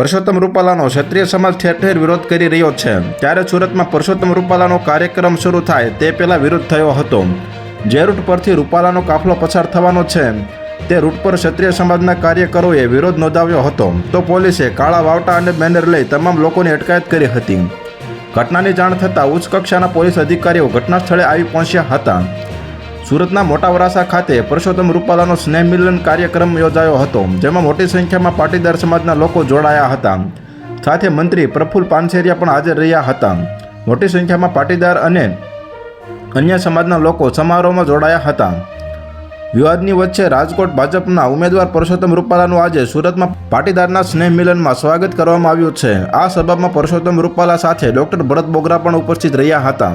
પરસોત્તમ રૂપાલાનો ક્ષત્રિય સમાજ ઠેર ઠેર વિરોધ કરી રહ્યો છે. ત્યારે સુરતમાં પરસોત્તમ રૂપાલાનો કાર્યક્રમ શરૂ થાય તે પહેલાં વિરોધ થયો હતો. જે રૂટ પરથી રૂપાલાનો કાફલો પસાર થવાનો છે, તે રૂટ પર ક્ષત્રિય સમાજના કાર્યકરોએ વિરોધ નોંધાવ્યો હતો. તો પોલીસે કાળા વાવટા અને બેનર લઈ તમામ લોકોની અટકાયત કરી હતી. ઘટનાની જાણ થતાં ઉચ્ચ કક્ષાના પોલીસ અધિકારીઓ ઘટના સ્થળે આવી પહોંચ્યા હતા. સુરતના મોટા વરાસા ખાતે પરસોત્તમ રૂપાલાનો સ્નેહ મિલન કાર્યક્રમ યોજાયો હતો, જેમાં મોટી સંખ્યામાં પાટીદાર સમાજના લોકો જોડાયા હતા. સાથે મંત્રી પ્રફુલ પાનસેરિયા પણ હાજર રહ્યા હતા. મોટી સંખ્યામાં પાટીદાર અને અન્ય સમાજના લોકો સમારોહમાં જોડાયા હતા. વિવાદની વચ્ચે રાજકોટ ભાજપના ઉમેદવાર પરસોત્તમ રૂપાલાનું આજે સુરતમાં પાટીદારના સ્નેહ મિલનમાં સ્વાગત કરવામાં આવ્યું છે. આ સભામાં પરસોત્તમ રૂપાલા સાથે ડોક્ટર ભરત બોગરા પણ ઉપસ્થિત રહ્યા હતા.